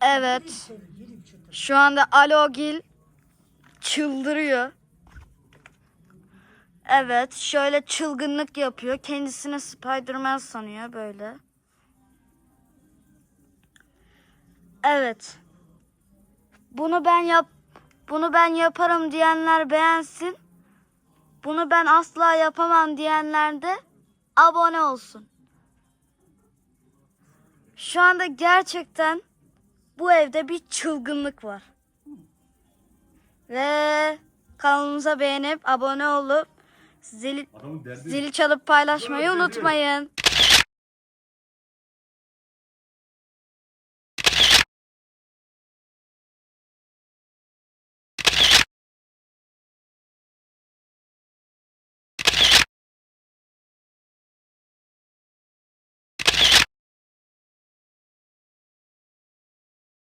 Evet. Şu anda Alogil çıldırıyor. Evet, şöyle çılgınlık yapıyor. Kendisini Spider-Man sanıyor böyle. Evet. Bunu ben yap bunu ben yaparım diyenler beğensin. Bunu ben asla yapamam diyenler de abone olsun. Şu anda gerçekten bu evde bir çılgınlık var. Ve kanalımıza beğenip abone olup zili, zili çalıp paylaşmayı unutmayın.